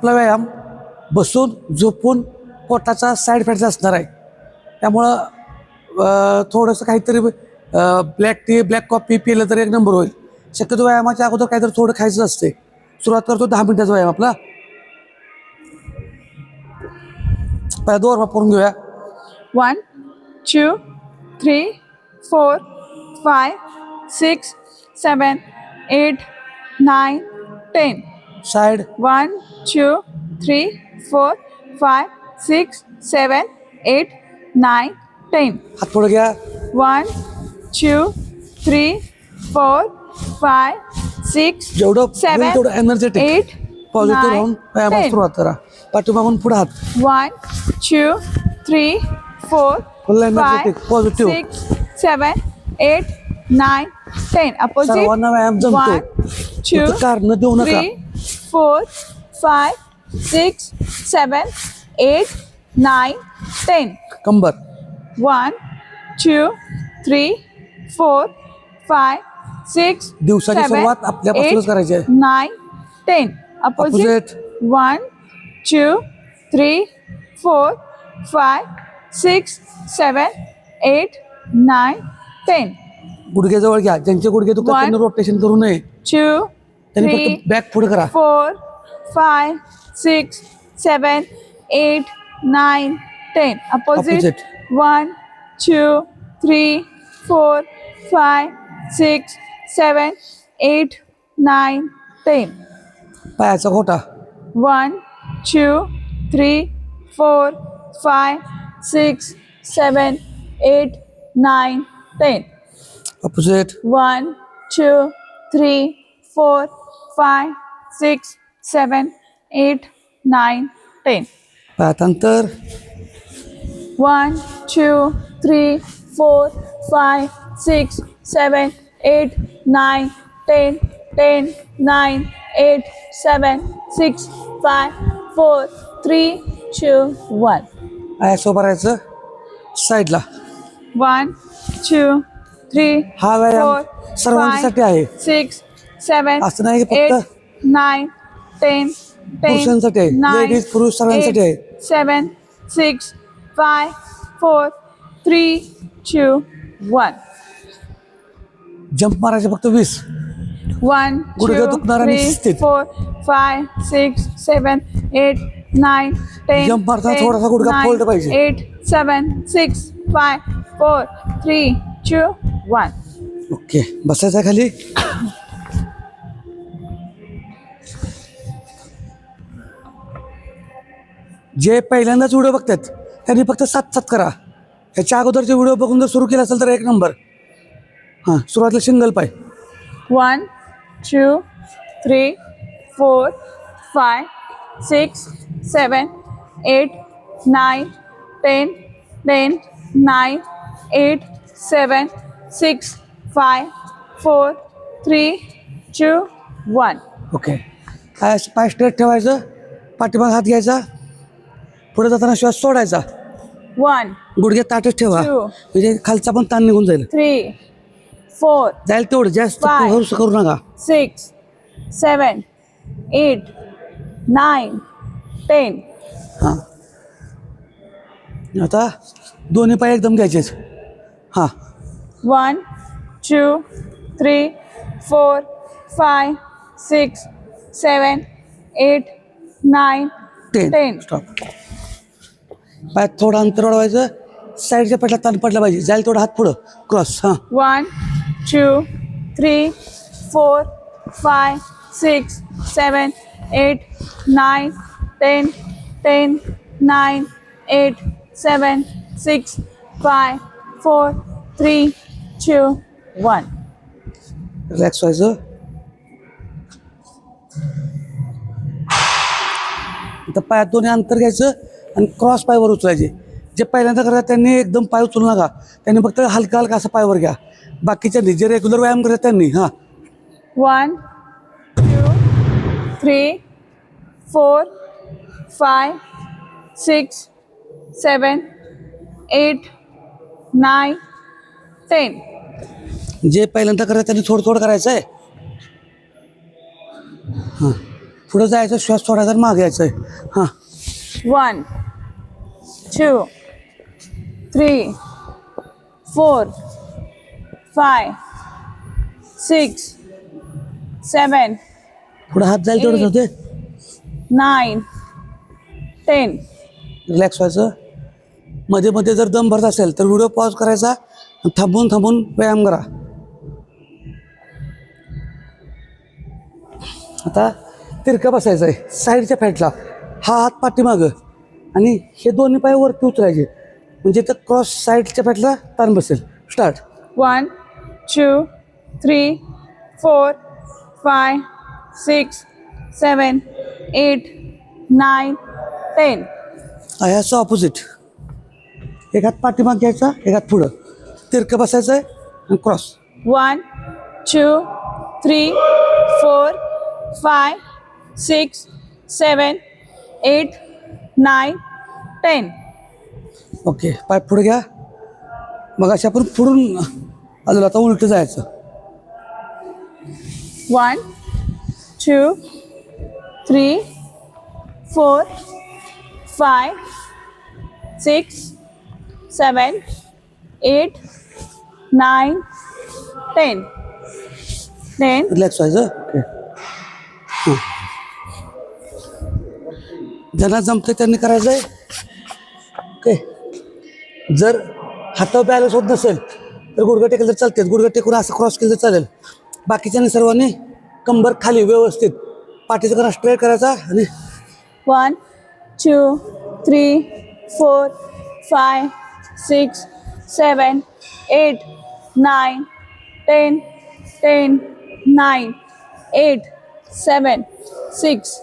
आपला व्यायाम बसून झोपून पोटाचा साईड इफेक्ट असणार आहे. त्यामुळं थोडंसं काहीतरी ब्लॅक टी ब्लॅक कॉफी पिलं तर एक नंबर होईल. शक्यतो व्यायामाच्या अगोदर काहीतरी थोडं खायचं असते. सुरुवात करतो दहा मिनिटाचा व्यायाम आपला. पहिला दोर वापरून घेऊया. One two three four five six seven eight nine ten side one two three four five six seven eight nine ten हाथ पड़ गया one two three four five six जोड़ो सेवन जोड़ो एनर्जेटिक एट पॉजिटिव राउंड मैं आवाज पर आता रहा पाटू मामून पूरा one two three four full energetic positive six seven eight nine ten opposite sir one अब एम जंप तो उत्कार four five six seven eight nine ten. कंबर. One two three four five six दिवसाची nine ten. Opposite one two three four five six seven eight nine ten. गुडघेजवळ घ्या. ज्यांचे गुडघे तुम्ही rotation करू नये. टू त्यांनी फक्त बॅक पुढे करा. Four five six seven eight nine ten opposite one two three four five six seven eight nine ten पायाचा खोटा one two three four five six seven eight nine ten opposite one two three four five six seven eight nine ten पातांतर one two three four five six seven eight nine ten ten nine eight seven six five four three two one I सो भरायचं साईडला one two three हा व्यायाम सर्वांसाठी आहे. Six सेवन असं नाही nine ten ten पुरुषांसाठी पुरुष सगळ्यांसाठी seven six five four three two one. Jump मारायचे फक्त वीस. One four five six seven eight nine ten jump थोडासा eight seven six five four three two one. Okay. बसायचं खाली. जे पहिल्यांदाच व्हिडिओ बघतात त्यांनी फक्त सात सात करा. ह्याच्या अगोदरचे व्हिडिओ बघून जर सुरू केला असेल तर एक नंबर. हां सुरुवातीला सिंगल पाय. One, two, three, four, five, six, seven, eight, nine, ten, ten, nine, eight, seven, six, five, four, three, two, one. Okay. पाय पाय स्ट्रेट ठेवायचं? पाठीमाग हात घ्यायचा? पुढे जाताना श्वास सोडायचा. वन गुडघे ताट ठेवा. म्हणजे खालचा पण ताण निघून जाईल. थ्री फोर जाईल तेवढं. जास्त करू नका. Six seven eight nine ten हां. आता दोन्ही पाय एकदम घ्यायचेच हां. One two three four five six seven eight nine ten ten stop पाय थोडं अंतर वाढवायचं. साईडच्या पेटला तन पडलं पाहिजे. जायला थोडं हात पुढं. क्रॉस हा. One two three four five six seven eight nine ten ten nine eight seven six five four three two one relax व्हायचं. आता पायात दोन्ही अंतर घ्यायचं. आणि क्रॉस पायवर उचलायचे. जे पहिल्यांदा करतात त्यांनी एकदम पाय उचलू नका. त्यांनी फक्त हलका हलका असं पायवर घ्या. बाकीच्यांनी जे रेग्युलर व्यायाम करतात त्यांनी हां. One, two, three, four, five, six, seven, eight, nine, ten. जे पहिल्यांदा करतात त्यांनी थोडं थोडं करायचं आहे हां. पुढं जायचं श्वास सोडायचा आणि मागे यायचं आहे हां. One, two, three, four, five, six, seven, पुढं हात जाईल तेवढंच होते? nine, ten. रिलॅक्स व्हायचं. मध्ये मध्ये जर दम भरत असेल तर व्हिडिओ पॉज करायचा. आणि थांबून थांबून व्यायाम करा. आता तिरकं बसायचं आहे साईडच्या फॅटला हा हात पाठीमागं. आणि हे दोन्ही पाय वरती उतरायचे. म्हणजे तर क्रॉस साईडच्या फॅटला ताण बसेल. Start One, two, three, four, five, six, seven, eight, nine, ten. ह्याचं ऑपोजिट एक हात पाठीमाग घ्यायचा एक हात पुढं. तिरकं बसायचं आहे आणि cross One, two, three, four, five, six, seven, eight, nine ten. Okay पाय पुढे घ्या. मग असे आपण पुढून अजून आता उलट जायचं. One two three four five six seven eight nine ten. Ten. Relax व्हायचं? ओके. हां. ज्यांना जमतं त्यांनी करायचं आहे ओके. जर हातावर बॅलन्स होत नसेल तर गुडघं टेकलं तर चालते गुडघं टेकून असं क्रॉस केलं तर चालेल. बाकीच्याने सर्वांनी कंबर खाली व्यवस्थित पाठीचा करा स्ट्रेट करायचा आणि one two three four five six seven eight nine ten ten nine eight seven six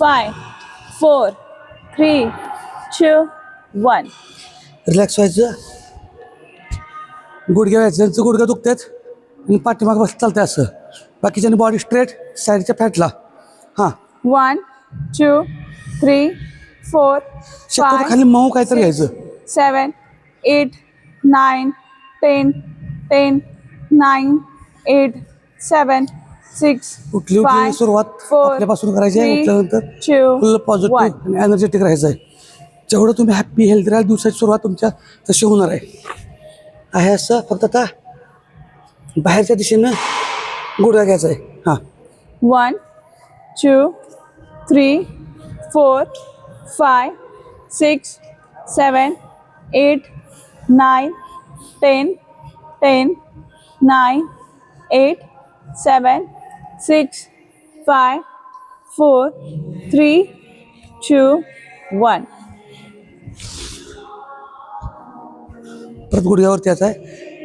five four, three, two, one. Relax व्हायचं. गुडघे व्हायचं. ज्यांचं गुडघं दुखतात. आणि पाठीमाग बस चालतंय असं. बाकीच्यानी बॉडी स्ट्रेट साईडच्या फॅटला हां. One, two, three, four, शक्यतो five, खाली मऊ काहीतरी घ्यायचं. seven, eight, nine, ten, ten, nine, eight, seven, उठली उठली five, सुरुवात आपल्यापासून करायची आहे उठल्यानंतर फुल. पॉझिटिव्ह आणि एनर्जेटिक राहायचं आहे. जेवढं तुम्ही हॅप्पी हेल्दी राहाल दिवसाची सुरुवात तुमच्या तशी होणार आहे. आहे असं फक्त आता बाहेरच्या दिशेनं गुडघा घ्यायचा आहे. हां. One, two, three, four, five, six, seven, eight, nine, ten, ten, nine, eight, seven, six five four three two one. परत गुडघ्यावर त्याचा आहे.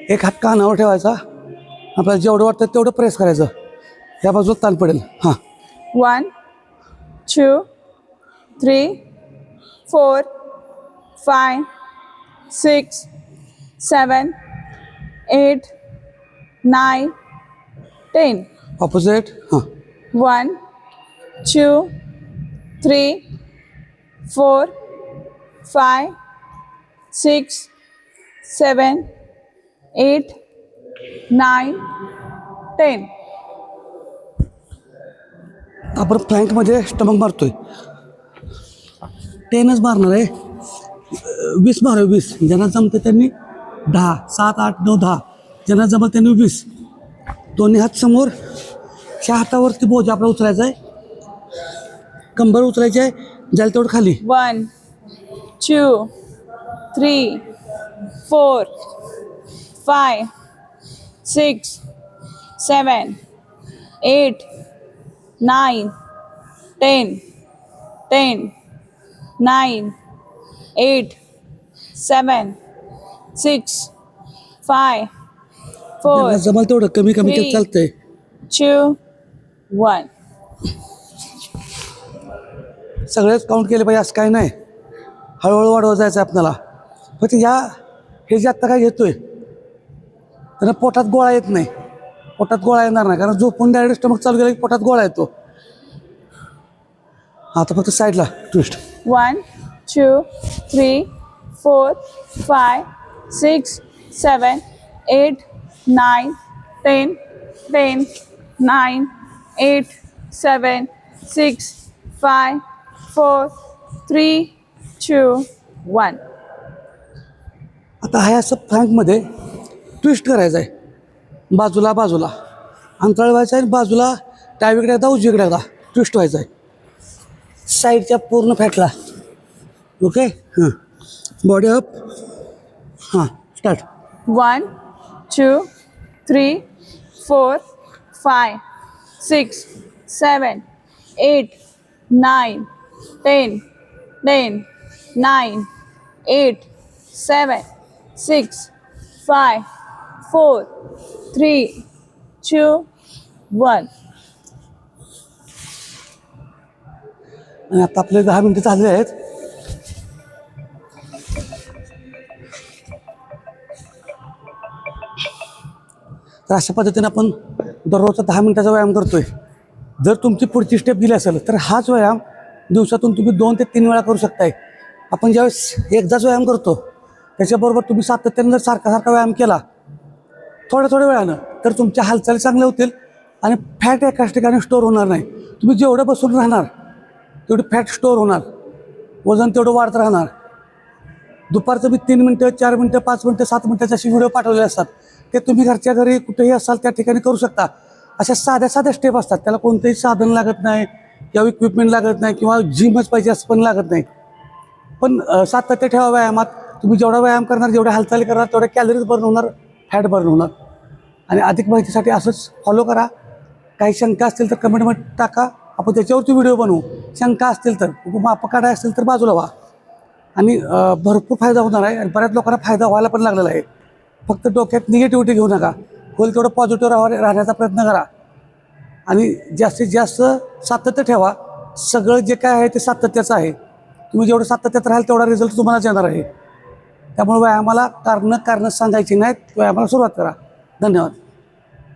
एक हात का नावं ठेवायचा. आपल्याला जेवढं वाटतं तेवढं प्रेस करायचं. या बाजूला ताण पडेल. हां. One two three four five six seven eight nine ten. Opposite हां One, two, three, four, five, six, seven, eight, nine, ten. आपण फ्लँकमध्ये स्टमक मारतोय. टेनच मारणार आहे. वीस मारूया वीस. ज्यांना जमतं त्यांनी दहा सात आठ नऊ दहा. ज्यांना जमत त्यांनी वीस. दोन्ही हात समोर. च्या हातावरती बोज आपला उतरायचा आहे. कंबर उतरायची आहे. जायला तेवढं खाली. One two three four five six seven eight nine ten ten nine eight seven six five four Jamal तेवढं. कमी कमी चालतंय. To one. सगळेच काउंट केले पाहिजे असं काही नाही. हळूहळू वाढवत जायचं आहे आपल्याला. फक्त या हे जे आत्ता काय घेतोय त्यांना पोटात गोळा येत नाही. पोटात गोळा येणार नाही. कारण झोपून डायरेक्ट स्टमक चालू केला की पोटात गोळा येतो. आता फक्त साईडला twist One, two, three, four, five, six, seven, eight, nine, ten, ten, nine, eight, seven, six, five, four, three, two, one. आता ह्या असं फ्रँकमध्ये ट्विस्ट करायचं आहे. बाजूला बाजूला. अंतराळ व्हायचं आहे बाजूला डावीकडे एकदा उजवीकडे एकदा ट्विस्ट व्हायचं आहे. साईडच्या पूर्ण फॅटला. ओके? हां. Body up. हां start. One, two, three, four, five, six seven eight nine ten ten nine eight seven six five four three two one. आणि आता आपले दहा मिनटं चालले आहेत. तर अशा पद्धतीने आपण दररोजचा दहा मिनटाचा व्यायाम करतोय. जर तुमची पुढची स्टेप दिली असेल तर हाच व्यायाम दिवसातून तुम्ही दोन ते तीन वेळा करू शकताय. आपण ज्यावेळेस एकदाच व्यायाम करतो त्याच्याबरोबर तुम्ही सातत्याने जर सारखा सारखा व्यायाम केला थोड्या थोड्या वेळानं तर तुमच्या हालचाली चांगल्या होतील आणि फॅट एकाच ठिकाणी स्टोअर होणार नाही. तुम्ही जेवढं बसून राहणार तेवढी फॅट स्टोअर होणार. वजन तेवढं वाढत राहणार. दुपारचं मी तीन मिनटं चार मिनटं पाच मिनटं सात मिनटाचे असे व्हिडिओ पाठवलेले असतात. ते तुम्ही घरच्या घरी कुठेही असाल त्या ठिकाणी करू शकता. अशा साध्या साध्या स्टेप असतात. त्याला कोणतंही साधन लागत नाही किंवा इक्विपमेंट लागत नाही किंवा जिमच पाहिजे असं पण लागत नाही. पण सातत्य ठेवा व्यायामात. तुम्ही जेवढा व्यायाम करणार जेवढ्या हालचाली करणार तेवढ्या कॅलरीज बर्न होणार फॅट बर्न होणार. आणि अधिक माहितीसाठी असंच फॉलो करा. काही शंका असतील तर कमेंटमध्ये टाका. आपण त्याच्यावरती व्हिडिओ बनवू. शंका असतील तर माप काढाय असतील तर बाजूला व्हा. आणि भरपूर फायदा होणार आहे आणि बऱ्याच लोकांना फायदा व्हायला पण लागलेला आहे. फक्त डोक्यात निगेटिव्हिटी घेऊ नका. होईल तेवढं पॉझिटिव्ह राहा राहण्याचा प्रयत्न करा. आणि जास्तीत जास्त सातत्य ठेवा. सगळं जे काय आहे ते सातत्याचं आहे. तुम्ही जेवढं सातत्यात राहाल तेवढा रिझल्ट तुम्हालाच येणार आहे. त्यामुळे व्यायामाला कारणं कारणं सांगायची नाहीत. व्यायामाला सुरुवात करा. धन्यवाद.